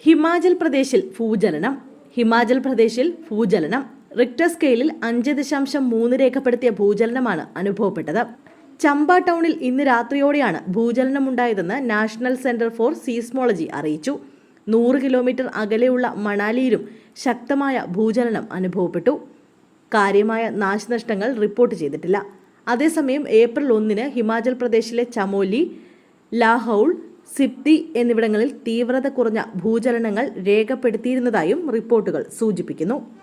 ഹിമാചൽ പ്രദേശിൽ ഭൂചലനം ഹിമാചൽ പ്രദേശിൽ ഭൂചലനം റിക്ടർ സ്കെയിലിൽ അഞ്ച് ദശാംശം മൂന്ന് രേഖപ്പെടുത്തിയ ഭൂചലനമാണ് അനുഭവപ്പെട്ടത്. ചമ്പ ടൗണിൽ ഇന്ന് രാത്രിയോടെയാണ് ഭൂചലനമുണ്ടായതെന്ന് നാഷണൽ സെന്റർ ഫോർ സീസ്മോളജി അറിയിച്ചു. നൂറ് കിലോമീറ്റർ അകലെയുള്ള മണാലിയിലും ശക്തമായ ഭൂചലനം അനുഭവപ്പെട്ടു. കാര്യമായ നാശനഷ്ടങ്ങൾ റിപ്പോർട്ട് ചെയ്തിട്ടില്ല. അതേസമയം ഏപ്രിൽ ഒന്നിന് ഹിമാചൽ പ്രദേശിലെ ചമോലി ലാഹൌൾ സിപ്തി എന്നിവിടങ്ങളിൽ തീവ്രത കുറഞ്ഞ ഭൂചലനങ്ങൾ രേഖപ്പെടുത്തിയിരുന്നതായും റിപ്പോർട്ടുകൾ സൂചിപ്പിക്കുന്നു.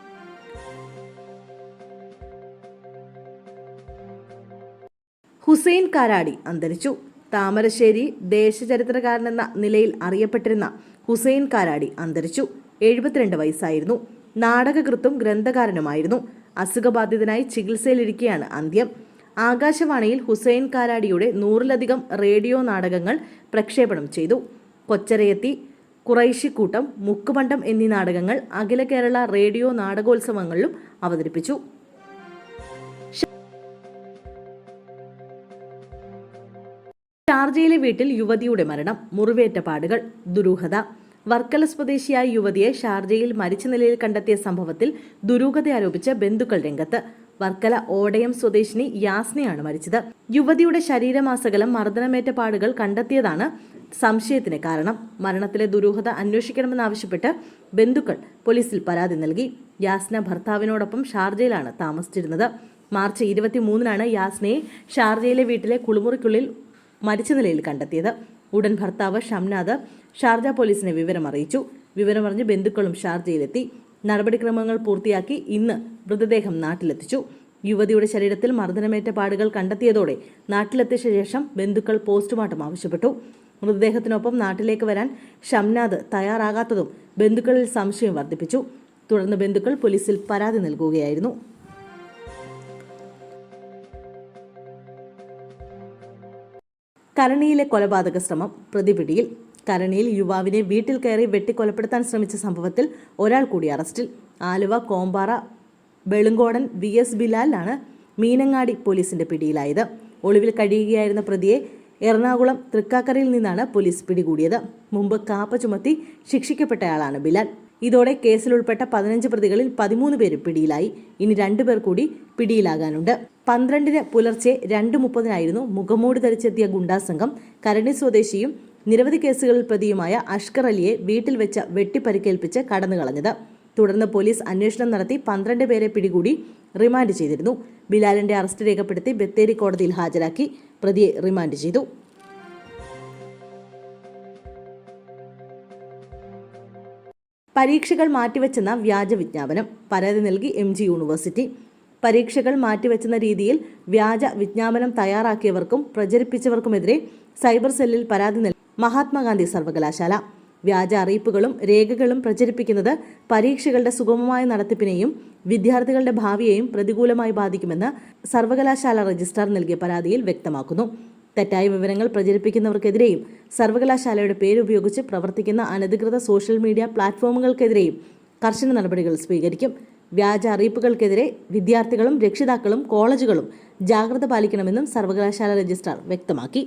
ഹുസൈൻ കാരാടി അന്തരിച്ചു. താമരശ്ശേരി ദേശചരിത്രകാരനെന്ന നിലയിൽ അറിയപ്പെട്ടിരുന്ന ഹുസൈൻ കാരാടി അന്തരിച്ചു. എഴുപത്തിരണ്ട് വയസ്സായിരുന്നു. നാടകകൃത്തും ഗ്രന്ഥകാരനുമായിരുന്നു. അസുഖബാധിതനായി ചികിത്സയിലിരിക്കെയാണ് അന്ത്യം. ആകാശവാണിയിൽ ഹുസൈൻ കാരാടിയുടെ നൂറിലധികം റേഡിയോ നാടകങ്ങൾ പ്രക്ഷേപണം ചെയ്തു. കൊച്ചരയത്തി കുറൈശിക്കൂട്ടം മുക്കുമണ്ഡം എന്നീ നാടകങ്ങൾ അഖില കേരള റേഡിയോ നാടകോത്സവങ്ങളിലും അവതരിപ്പിച്ചു. ഷാർജയിലെ വീട്ടിൽ യുവതിയുടെ മരണം മുറിവേറ്റ പാടുകൾ ദുരൂഹത. വർക്കല സ്വദേശിയായ യുവതിയെ ഷാർജയിൽ മരിച്ച നിലയിൽ കണ്ടെത്തിയ സംഭവത്തിൽ ദുരൂഹത ആരോപിച്ച് ബന്ധുക്കൾ രംഗത്ത്. വർക്കല ഓടയം സ്വദേശിനി യാസ്നയാണ് മരിച്ചത്. യുവതിയുടെ ശരീരമാസകലം മർദ്ദനമേറ്റ പാടുകൾ കണ്ടെത്തിയതാണ് സംശയത്തിന് കാരണം. മരണത്തിലെ ദുരൂഹത അന്വേഷിക്കണമെന്നാവശ്യപ്പെട്ട് ബന്ധുക്കൾ പോലീസിൽ പരാതി നൽകി. യാസ്ന ഭർത്താവിനോടൊപ്പം ഷാർജയിലാണ് താമസിച്ചിരുന്നത്. മാർച്ച് ഇരുപത്തിമൂന്നിനാണ് യാസ്നയെ ഷാർജയിലെ വീട്ടിലെ കുളിമുറിക്കുള്ളിൽ മരിച്ച നിലയിൽ കണ്ടെത്തിയത്. ഉടൻ ഭർത്താവ് ഷംനാഥ് ഷാർജ പോലീസിനെ വിവരം അറിയിച്ചു വിവരമറിഞ്ഞ് ബന്ധുക്കളും ഷാർജയിലെത്തി. നടപടിക്രമങ്ങൾ പൂർത്തിയാക്കി ഇന്ന് മൃതദേഹം നാട്ടിലെത്തിച്ചു. യുവതിയുടെ ശരീരത്തിൽ മർദ്ദനമേറ്റ പാടുകൾ കണ്ടെത്തിയതോടെ നാട്ടിലെത്തിയ ശേഷം ബന്ധുക്കൾ പോസ്റ്റ്മോർട്ടം ആവശ്യപ്പെട്ടു. മൃതദേഹത്തിനൊപ്പം നാട്ടിലേക്ക് വരാൻ ഷംനാദ് തയ്യാറാകാത്തതും ബന്ധുക്കളിൽ സംശയം വർദ്ധിപ്പിച്ചു. തുടർന്ന് ബന്ധുക്കൾ പോലീസിൽ പരാതി നൽകുകയായിരുന്നു. കരണിയിലെ കൊലപാതക ശ്രമം പ്രതിപിടിയിൽ. കരണിയിൽ യുവാവിനെ വീട്ടിൽ കയറി വെട്ടിക്കൊലപ്പെടുത്താൻ ശ്രമിച്ച സംഭവത്തിൽ ഒരാൾ കൂടി അറസ്റ്റിൽ. ആലുവ കോമ്പാറ വെളുങ്കോടൻ വി എസ് ബിലാലാണ് മീനങ്ങാടി പോലീസിന്റെ പിടിയിലായത്. ഒളിവിൽ കഴിയുകയായിരുന്ന പ്രതിയെ എറണാകുളം തൃക്കാക്കരയിൽ നിന്നാണ് പോലീസ് പിടികൂടിയത്. മുമ്പ് കാപ്പ ചുമത്തി ശിക്ഷിക്കപ്പെട്ടയാളാണ് ബിലാൽ. ഇതോടെ കേസിലുൾപ്പെട്ട പതിനഞ്ച് പ്രതികളിൽ പതിമൂന്ന് പേരും പിടിയിലായി. ഇനി രണ്ടുപേർ കൂടി പിടിയിലാകാനുണ്ട്. പന്ത്രണ്ടിന് പുലർച്ചെ രണ്ട് മുപ്പതിനായിരുന്നു മുഖമൂടി ധരിച്ചെത്തിയ ഗുണ്ടാസംഘം കരണി സ്വദേശിയും നിരവധി കേസുകളിൽ പ്രതിയുമായ അഷ്കർ അലിയെ വീട്ടിൽ വെച്ച് വെട്ടിപ്പരിക്കേൽപ്പിച്ച് കടന്നുകളഞ്ഞത് തുടർന്ന് പോലീസ് അന്വേഷണം നടത്തി പന്ത്രണ്ട് പേരെ പിടികൂടി റിമാൻഡ് ചെയ്തിരുന്നു. ബിലാലിന്റെ അറസ്റ്റ് രേഖപ്പെടുത്തി ബത്തേരി കോടതിയിൽ ഹാജരാക്കി പ്രതിയെ റിമാൻഡ് ചെയ്തു. പരീക്ഷകൾ മാറ്റിവെച്ചെന്ന വ്യാജ വിജ്ഞാപനം പരാതി നൽകി എം ജി യൂണിവേഴ്സിറ്റി. പരീക്ഷകൾ മാറ്റിവെച്ചെന്ന രീതിയിൽ വ്യാജ വിജ്ഞാപനം തയ്യാറാക്കിയവർക്കും പ്രചരിപ്പിച്ചവർക്കുമെതിരെ സൈബർ സെല്ലിൽ പരാതി മഹാത്മാഗാന്ധി സർവകലാശാല. വ്യാജ അറിയിപ്പുകളും രേഖകളും പ്രചരിപ്പിക്കുന്നത് പരീക്ഷകളുടെ സുഗമമായ നടത്തിപ്പിനെയും വിദ്യാർത്ഥികളുടെ ഭാവിയെയും പ്രതികൂലമായി ബാധിക്കുമെന്ന് സർവകലാശാല രജിസ്ട്രാർ നൽകിയ പരാതിയിൽ വ്യക്തമാക്കുന്നു. തെറ്റായ വിവരങ്ങൾ പ്രചരിപ്പിക്കുന്നവർക്കെതിരെയും സർവകലാശാലയുടെ പേരുപയോഗിച്ച് പ്രവർത്തിക്കുന്ന അനധികൃത സോഷ്യൽ മീഡിയ പ്ലാറ്റ്ഫോമുകൾക്കെതിരെയും കർശന നടപടികൾ സ്വീകരിക്കും. വ്യാജ അറിയിപ്പുകൾക്കെതിരെ വിദ്യാർത്ഥികളും രക്ഷിതാക്കളും കോളേജുകളും ജാഗ്രത പാലിക്കണമെന്നും സർവകലാശാല രജിസ്ട്രാർ വ്യക്തമാക്കി.